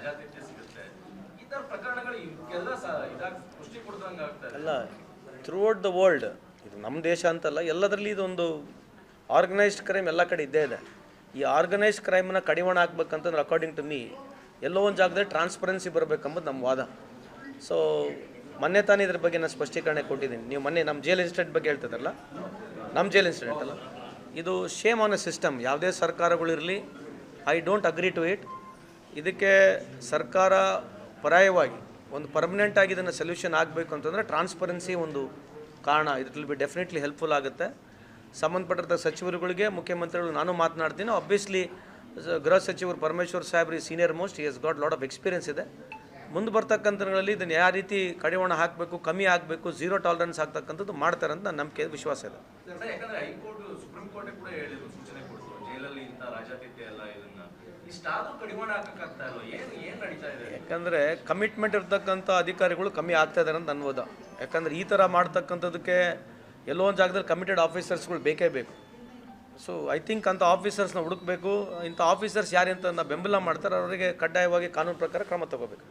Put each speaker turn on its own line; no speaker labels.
ಇದಕ್ಕೆಲ್ಲ ಥ್ರೂ
ಅಲ್ಲ throughout the world ಇದು ನಮ್ಮ ದೇಶ ಅಂತಲ್ಲ, ಎಲ್ಲದರಲ್ಲಿ ಇದೊಂದು ಆರ್ಗನೈಸ್ಡ್ ಕ್ರೈಮ್ ಎಲ್ಲ ಕಡೆ ಇದ್ದೇ ಇದೆ. ಈ ಆರ್ಗನೈಸ್ಡ್ ಕ್ರೈಮನ್ನ ಕಡಿವಾಣ ಹಾಕ್ಬೇಕಂತಂದ್ರೆ ಅಕಾರ್ಡಿಂಗ್ ಟು ಮೀ ಎಲ್ಲೋ ಒಂದು ಜಾಗದಲ್ಲಿ ಟ್ರಾನ್ಸ್ಪರೆನ್ಸಿ ಬರಬೇಕಂಬುದು ನಮ್ಮ ವಾದ. ಸೊ ಮೊನ್ನೆ ತಾನೇ ಇದ್ರ ಬಗ್ಗೆ ನಾನು ಸ್ಪಷ್ಟೀಕರಣೆ ಕೊಟ್ಟಿದ್ದೀನಿ. ನೀವು ಮೊನ್ನೆ ನಮ್ಮ ಜೈಲ್ ಇನ್ಸಿಡೆಂಟ್ ಬಗ್ಗೆ ಹೇಳ್ತಿದ್ರಲ್ಲ? ನಮ್ಮ ಜೈಲ್ ಇನ್ಸಿಡೆಂಟ್ ಅಲ್ಲ. ಇದು ಶೇಮ್ ಆನ್ ಎ ಸಿಸ್ಟಮ್ ಯಾವುದೇ ಸರ್ಕಾರಗಳಿರಲಿ I don't agree to it ಇದಕ್ಕೆ ಸರ್ಕಾರ ಪರ್ಯಾಯವಾಗಿ ಒಂದು ಪರ್ಮನೆಂಟ್ ಆಗಿ ಇದನ್ನು ಸೊಲ್ಯೂಷನ್ ಆಗಬೇಕು ಅಂತಂದರೆ ಟ್ರಾನ್ಸ್ಪರೆನ್ಸಿ ಒಂದು ಕಾರಣ. ವಿಲ್ ಬಿ ಡೆಫಿನೆಟ್ಲಿ ಹೆಲ್ಪ್ಫುಲ್ ಆಗುತ್ತೆ. ಸಂಬಂಧಪಟ್ಟಂಥ ಸಚಿವರುಗಳಿಗೆ ಮುಖ್ಯಮಂತ್ರಿಗಳು ನಾನು ಮಾತನಾಡ್ತೀನಿ. ಆಬ್ವಿಯಸ್ಲಿ ಗೃಹ ಸಚಿವರು ಪರಮೇಶ್ವರ್ ಸಾಹೇಬ್ರಿ ಸೀನಿಯರ್ ಮೋಸ್ಟ್ ಈ is got lot of experience ಇದೆ. ಮುಂದೆ ಬರ್ತಕ್ಕಂಥಗಳಲ್ಲಿ ಇದನ್ನು ಯಾವ ರೀತಿ ಕಡಿವಾಣ ಹಾಕಬೇಕು, ಕಮ್ಮಿ ಆಗಬೇಕು ಝೀರೋ ಟಾಲರೆನ್ಸ್ ಆಗ್ತಕ್ಕಂಥದ್ದು ಮಾಡ್ತಾರೆ ಅಂತ ನಂಬಿಕೆ, ವಿಶ್ವಾಸ ಇದೆ.
ಜೈಲಲ್ಲಿ ಇಂಥ ರಾಜಾತೀತ್ಯ ಎಲ್ಲ ಇದನ್ನ.
ಯಾಕಂದರೆ ಕಮಿಟ್ಮೆಂಟ್ ಇರ್ತಕ್ಕಂಥ ಅಧಿಕಾರಿಗಳು ಕಮ್ಮಿ ಆಗ್ತಾ ಇದ್ದಾರೆ ಅಂತ ಅನ್ಬೋದ. ಯಾಕಂದ್ರೆ ಈ ಥರ ಮಾಡ್ತಕ್ಕಂಥದ್ದಕ್ಕೆ ಎಲ್ಲೋ ಒಂದು ಜಾಗದಲ್ಲಿ ಕಮಿಟೆಡ್ ಆಫೀಸರ್ಸ್ಗಳು ಬೇಕೇ ಬೇಕು. ಸೊ ಐ ಥಿಂಕ್ ಅಂಥ ಆಫೀಸರ್ಸ್ನ ಹುಡುಕಬೇಕು, ಇಂಥ ಆಫೀಸರ್ಸ್ ಯಾರು ಅಂತ ಬೆಂಬಲ ಮಾಡ್ತಾರೆ, ಅವರಿಗೆ ಕಡ್ಡಾಯವಾಗಿ ಕಾನೂನು ಪ್ರಕಾರ ಕ್ರಮ ತಗೋಬೇಕು.